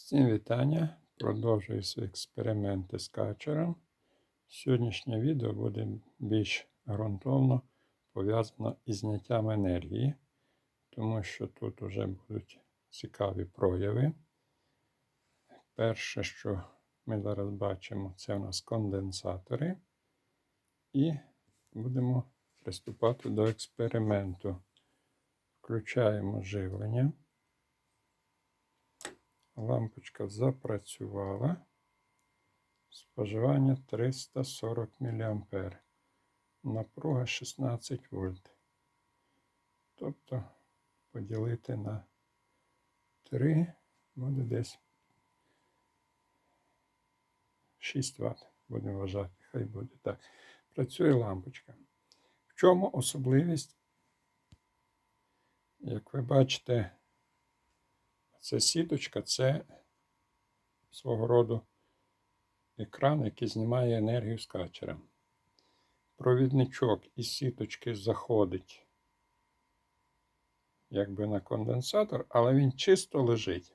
Всім вітання. Продовжую свої експерименти з качером. Сьогоднішнє відео буде більш ґрунтовно пов'язано із зняттям енергії, тому що тут вже будуть цікаві прояви. Перше, що ми зараз бачимо, це у нас конденсатори. І будемо приступати до експерименту. Включаємо живлення. Лампочка запрацювала. Споживання 340 мА. Напруга 16 вольт. Тобто поділити на 3 буде десь 6 Вт. Будемо вважати, хай буде так. Працює лампочка. В чому особливість? Як ви бачите, це сіточка, це свого роду екран, який знімає енергію з качера. Провідничок із сіточки заходить якби на конденсатор, але він чисто лежить.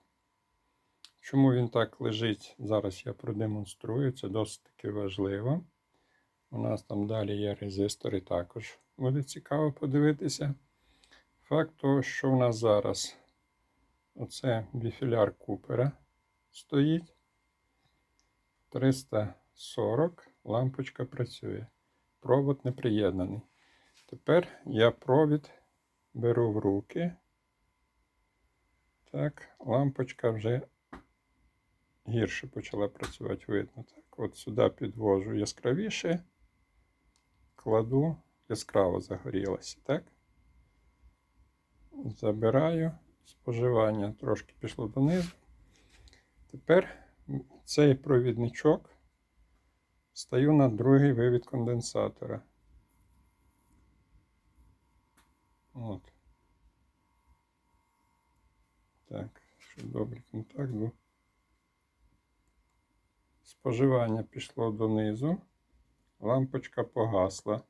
Чому він так лежить? Зараз я продемонструю, це досить таки важливо. У нас там далі є резистори, також буде цікаво подивитися. Факт того, що у нас зараз Оце біфіляр Купера стоїть. 340 лампочка працює. Провод не приєднаний. Тепер я провід беру в руки. Так, лампочка вже гірше почала працювати, видно. Так, от сюди підвожу яскравіше, кладу, яскраво загорілося. Так? Забираю споживання трошки пішло донизу. Тепер цей провідничок стаю на другий вивід конденсатора. От. Так, щоб добрий контакт був. Споживання пішло донизу, лампочка погасла.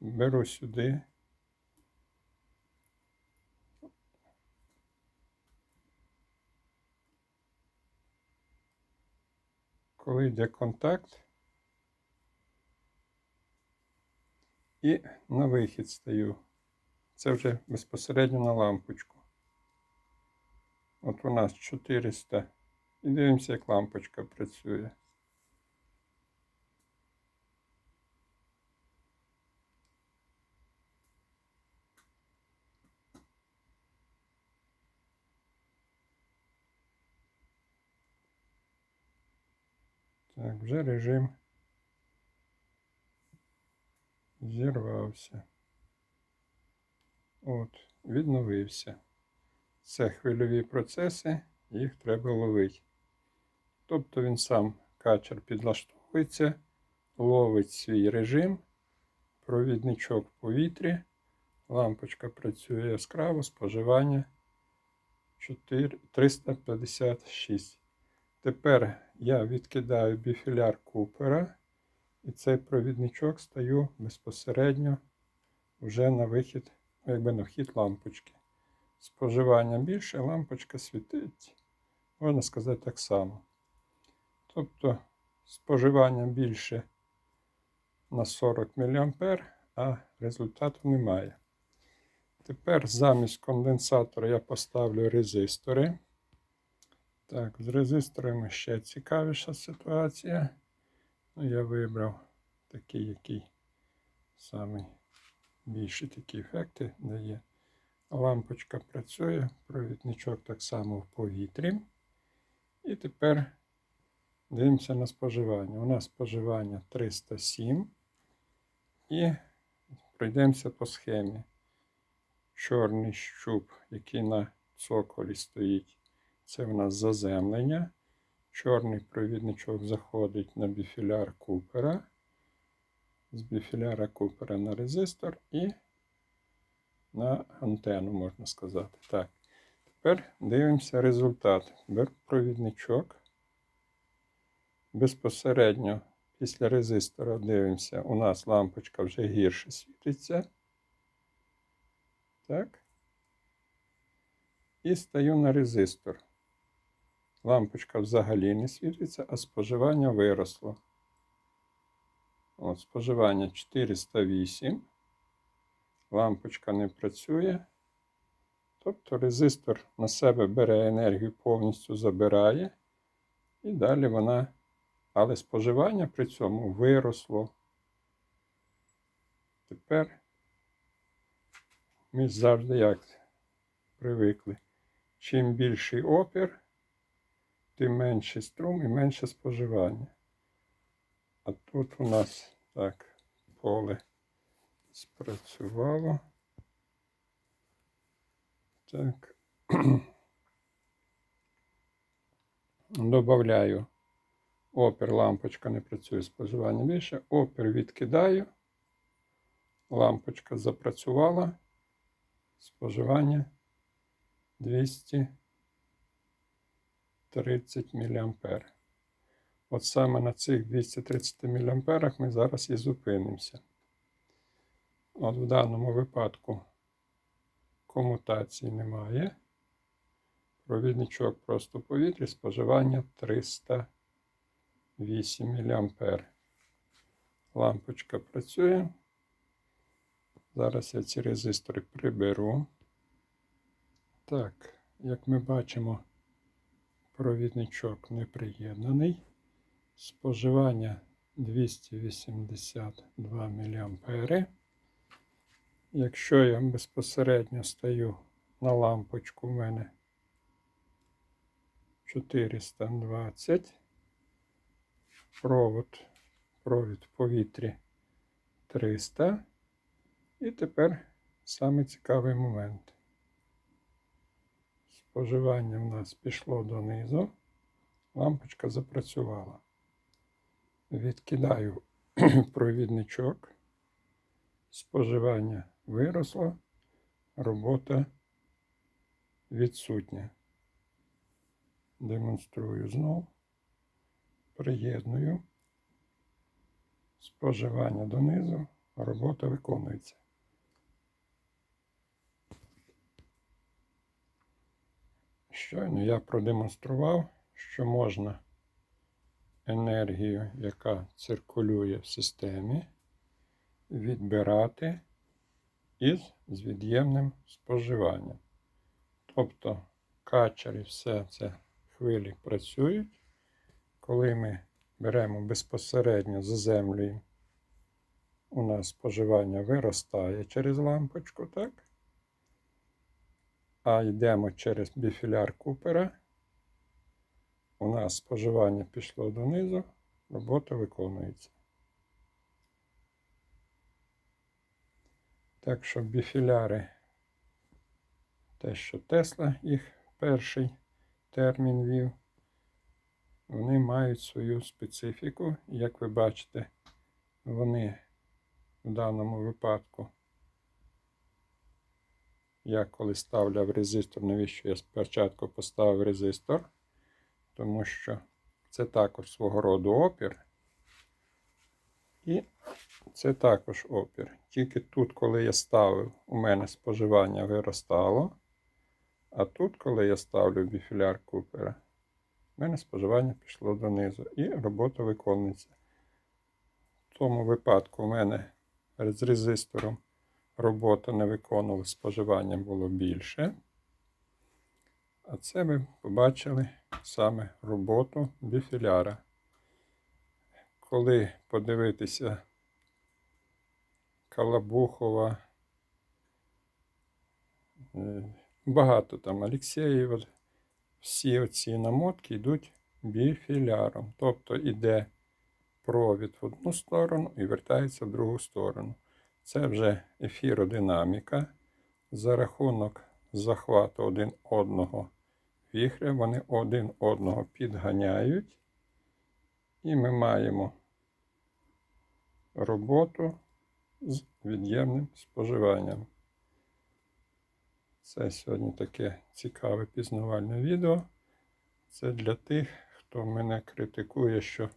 Беру сюди. Коли йде контакт, і на вихід стаю. Це вже безпосередньо на лампочку. От у нас 400. І дивимося, як лампочка працює. Так, вже режим зірвався. От, відновився. Це хвильові процеси, їх треба ловити. Тобто він сам качер підлаштовується, ловить свій режим, провідничок в повітрі, лампочка працює яскраво, споживання 4, 356. Тепер я відкидаю біфіляр Купера і цей провідничок стаю безпосередньо вже на вихід, якби на вхід лампочки. Споживання більше, лампочка світить, можна сказати так само. Тобто споживання більше на 40 мА, а результату немає. Тепер замість конденсатора я поставлю резистори. Так, з резисторами ще цікавіша ситуація. Ну, Я вибрав такий, який самий більші такі ефекти дає. Лампочка працює, провідничок так само в повітрі. І тепер дивимося на споживання. У нас споживання 307. І пройдемося по схемі. Чорний щуп, який на цоколі стоїть. Це в нас заземлення. Чорний провідничок заходить на біфіляр Купера. З біфіляра Купера на резистор і на антенну, можна сказати. Так. Тепер дивимося результат. Беру провідничок. Безпосередньо після резистора дивимося, у нас лампочка вже гірше світиться. Так. і стаю на резистор. Лампочка взагалі не світиться, а споживання виросло. От, споживання 408. Лампочка не працює. Тобто резистор на себе бере енергію, повністю забирає. І далі вона. Але споживання при цьому виросло. Тепер ми завжди як привикли. Чим більший опір, тим менший струм і менше споживання. А тут у нас так поле спрацювало. Так. Добавляю опір, лампочка не працює споживання більше. Опір відкидаю. Лампочка запрацювала. Споживання 230 мА. От саме на цих 230 мА ми зараз і зупинимося. От в даному випадку комутації немає. Провідничок просто в повітрі, споживання 308 мА. Лампочка працює. Зараз я ці резистори приберу. Так, як ми бачимо, провідничок не приєднаний. Споживання 282 мА. Якщо я безпосередньо стаю на лампочку, в мене 420. Провод, провід в повітрі 300. І тепер саме цікавий момент. Споживання в нас пішло донизу, лампочка запрацювала. Відкидаю провідничок, споживання виросло, робота відсутня. Демонструю знову, приєдную, споживання донизу, робота виконується. Щойно я продемонстрував, що можна енергію, яка циркулює в системі, відбирати із від'ємним споживанням. Тобто качер і все це хвилі працюють. Коли ми беремо безпосередньо заземлюємо, у нас споживання виростає через лампочку, так? А йдемо через біфіляр Купера. У нас споживання пішло донизу, робота виконується. Так що біфіляри, те, що Тесла їх перший термін вів, вони мають свою специфіку. Як ви бачите, вони в даному випадку я коли ставляв резистор, навіщо я спочатку поставив резистор? Тому що це також свого роду опір. І це також опір. Тільки тут, коли я ставив, у мене споживання виростало. А тут, коли я ставлю біфіляр Купера, у мене споживання пішло донизу. І робота виконується. В тому випадку у мене з резистором робота не виконувала, споживання було більше. А це ми побачили саме роботу біфіляра. Коли подивитися Калабухова, е, багато там Алексєєва, всі оці намотки йдуть біфіляром. Тобто йде провід в одну сторону і вертається в другу сторону. Це вже ефіродинаміка. За рахунок захвату один одного віхря, вони один одного підганяють. І ми маємо роботу з від'ємним споживанням. Це сьогодні таке цікаве пізнавальне відео. Це для тих, хто мене критикує, що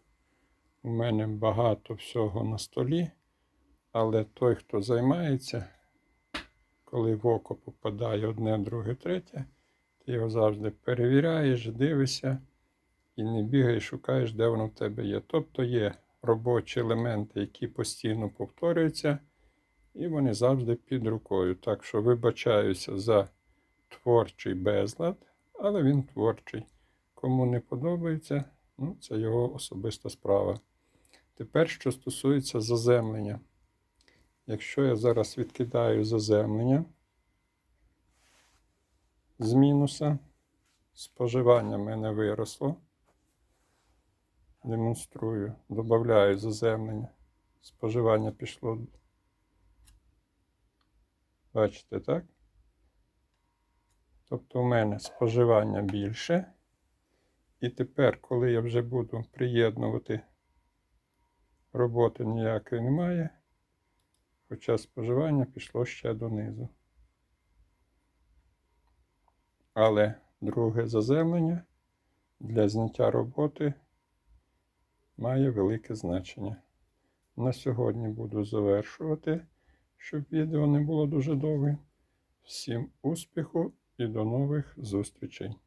у мене багато всього на столі. Але той, хто займається, коли в око попадає одне, друге, третє, Ти його завжди перевіряєш, дивишся і не бігаєш, шукаєш, де воно в тебе є. Тобто є робочі елементи, які постійно повторюються, і вони завжди під рукою. Так що вибачаюся за творчий безлад, але він творчий. Кому не подобається, ну, це його особиста справа. Тепер, що стосується заземлення. Якщо я зараз відкидаю заземлення з мінуса, споживання в мене виросло. Демонструю, додаю заземлення. Споживання пішло. Бачите, так? Тобто у мене споживання більше. І тепер, коли я вже буду приєднувати, роботи ніякої немає, хоча споживання пішло ще донизу. Але друге заземлення для зняття роботи має велике значення. На сьогодні буду завершувати, щоб відео не було дуже довгим. Всім успіху і до нових зустрічей!